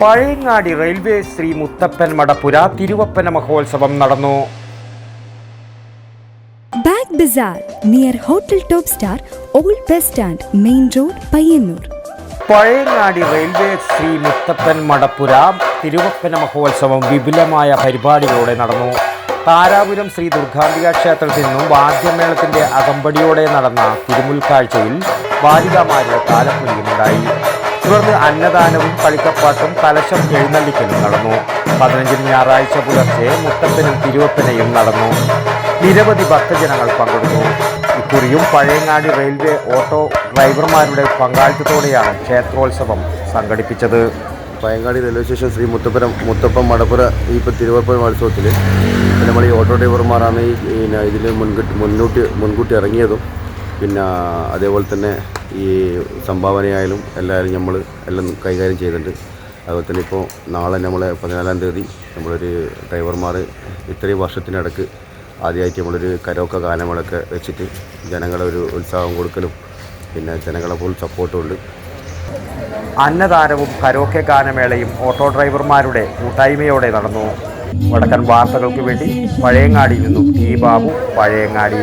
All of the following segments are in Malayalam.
പഴയങ്ങാടി റെയിൽവേ ശ്രീ മുത്തപ്പൻ മടപ്പുര തിരുവപ്പന മഹോത്സവം നടന്നു. Bag bazaar near hotel top star old bus stand main road Payyanur. Pazhayangadi railway Sree Muthappan Madappura തിരുവപ്പന മഹോത്സവം വിപുലമായ പരിപാടികളോടെ നടന്നു. താരാപുരം ശ്രീ ദുർഗാംബിക ക്ഷേത്രത്തിൽ നിന്നും വാദ്യമേളത്തിന്റെ അകമ്പടിയോടെ നടന്ന തിരുമുൽക്കാഴ്ചയിൽ ബാലികാമാരുടെ താലപ്പൊലിയുമുണ്ടായി തുടർന്ന് അന്നദാനവും കളിക്കപ്പാട്ടും കലശം എഴുന്നള്ളിക്കലും നടന്നു. പതിനഞ്ചിന് ഞായറാഴ്ച പുലർച്ചെ മുത്തപ്പനും തിരുവപ്പനയും നടന്നു. നിരവധി ഭക്തജനങ്ങൾ പങ്കെടുത്തു. ഇക്കുറിയും പഴയങ്ങാടി റെയിൽവേ ഓട്ടോ ഡ്രൈവർമാരുടെ പങ്കാളിത്തത്തോടെയാണ് ക്ഷേത്രോത്സവം സംഘടിപ്പിച്ചത്. പയങ്ങാടി റെയിൽവേ സ്റ്റേഷൻ ശ്രീ മുത്തപ്പുരം മുത്തപ്പം മടപ്പുര ഈ തിരുവപ്പുരം മത്സവത്തിൽ നമ്മൾ ഈ ഓട്ടോ ഡ്രൈവർമാരാണ് ഈ ഇതിന് മുൻകൂട്ടി മുൻകൂട്ടി മുൻകൂട്ടി ഇറങ്ങിയതും. പിന്നെ അതേപോലെ തന്നെ ഈ സംഭാവനയായാലും എല്ലാവരും നമ്മൾ എല്ലാം കൈകാര്യം ചെയ്തിട്ടുണ്ട്. അതുപോലെ തന്നെ ഇപ്പോൾ നാളെ നമ്മളെ പതിനാലാം തീയതി നമ്മളൊരു ഡ്രൈവർമാർ ഇത്രയും വർഷത്തിനിടക്ക് ആദ്യമായിട്ട് നമ്മളൊരു കരോക്ക ഗാനമേളൊക്കെ വെച്ചിട്ട് ജനങ്ങളെ ഒരു ഉത്സാഹം കൊടുക്കലും പിന്നെ ജനങ്ങളെ ഫുൾ സപ്പോർട്ടും ഉണ്ട് അന്നദാനവും കരോക്കെ ഗാനമേളയും ഓട്ടോ ഡ്രൈവർമാരുടെ കൂട്ടായ്മയോടെ നടന്നു. വടക്കൻ വാർത്തകൾക്ക് വേണ്ടി പഴയങ്ങാടിയിൽ നിന്നും T Babu Pazhayangadi.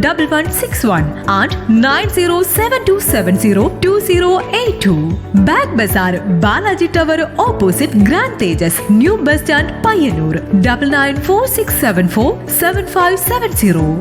double one six one and nine zero seven two seven zero two zero eight two bag bazaar Balaji tower opposite grand Tejas new bus stand Payyanur double nine four six seven four seven five seven zero